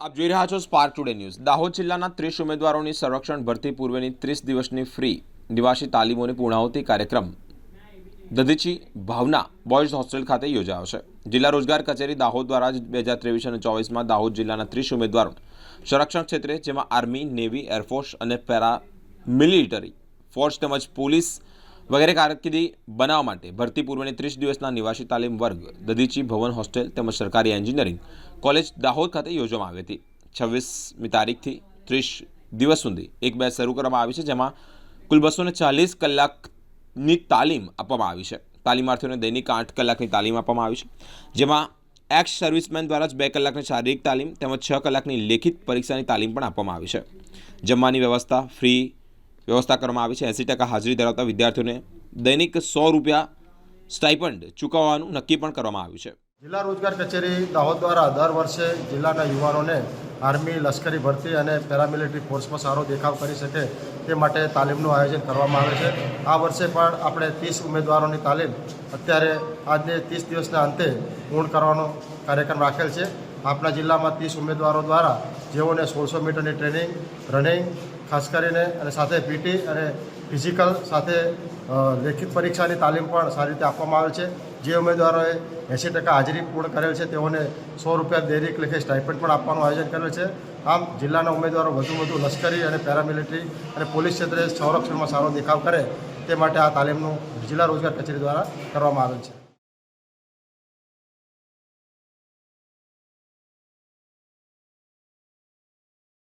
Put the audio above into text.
આપ જોઈ રહ્યા છો સ્પાર્ક ટુડે ન્યૂઝ દાહોદ જિલ્લાના ત્રીસ ઉમેદવારોની સંરક્ષણ ભરતી પૂર્વેની ત્રીસ દિવસની ફ્રી નિવાસી તાલીમોની પૂર્ણાહુતિ કાર્યક્રમ. દધીચી ભાવના બોયઝ હોસ્ટેલ ખાતે યોજાયો છે. જિલ્લા રોજગાર કચેરી દાહોદ દ્વારા જ બે હજાર ત્રેવીસ અને ચોવીસમાં દાહોદ જિલ્લાના ત્રીસ ઉમેદવારો સંરક્ષણ ક્ષેત્રે જેમાં આર્મી નેવી એરફોર્સ અને પેરા મિલિટરી ફોર્સ તેમજ પોલીસ વગેરે કારકિર્દી બનાવવા માટે ભરતી પૂર્વેની ત્રીસ દિવસના નિવાસી તાલીમ વર્ગ દધીચી ભવન હોસ્ટેલ તેમજ સરકારી એન્જિનિયરિંગ કોલેજ દાહોદ ખાતે યોજવામાં આવી હતી. છવ્વીસમી તારીખથી ત્રીસ દિવસ સુધી એક બેચ શરૂ કરવામાં આવી છે, જેમાં કુલ બસો ને ચાલીસ કલાકની તાલીમ આપવામાં આવી છે. તાલીમાર્થીઓને દૈનિક આઠ કલાકની તાલીમ આપવામાં આવી છે, જેમાં એક્સ સર્વિસમેન દ્વારા જ બે કલાકની શારીરિક તાલીમ તેમજ છ કલાકની લેખિત પરીક્ષાની તાલીમ પણ આપવામાં આવી છે. જમવાની વ્યવસ્થા, ફ્રી વ્યવસ્થા કરવામાં આવી છે. એંસી ટકા હાજરી ધરાવતા વિદ્યાર્થીઓને દૈનિક સો રૂપિયા સ્ટાઇપન્ડ ચૂકવવાનું નક્કી પણ કરવામાં આવ્યું છે. જિલ્લા રોજગાર કચેરી દાહોદ દ્વારા દર વર્ષે જિલ્લાના યુવાનોને આર્મી લશ્કરી ભરતી અને પેરામિલિટરી ફોર્સમાં સારો દેખાવ કરી શકે તે માટે તાલીમનું આયોજન કરવામાં આવે છે. આ વર્ષે પણ આપણે ત્રીસ ઉમેદવારોની તાલીમ અત્યારે આજને ત્રીસ દિવસના અંતે પૂર્ણ કરવાનો કાર્યક્રમ રાખેલ છે. આપણા જિલ્લામાં ત્રીસ ઉમેદવારો દ્વારા જેઓને સોળસો મીટરની ટ્રેનિંગ, રનિંગ ખાસ કરીને અને સાથે પીટી અને ફિઝિકલ સાથે લેખિત પરીક્ષાની તાલીમ પણ સારી રીતે આપવામાં આવે છે. જે ઉમેદવારોએ એંસી ટકા હાજરી પૂર્ણ કરેલ છે, તેઓને સો રૂપિયા દૈનિક લેખે સ્ટાઇપન્ડ પણ આપવાનું આયોજન કરેલ છે. આમ, જિલ્લાના ઉમેદવારો વધુ વધુ લશ્કરી અને પેરામિલિટરી અને પોલીસ ક્ષેત્રે સંરક્ષણમાં સારો દેખાવ કરે, તે માટે આ તાલીમનું જિલ્લા રોજગાર કચેરી દ્વારા કરવામાં આવેલ છે.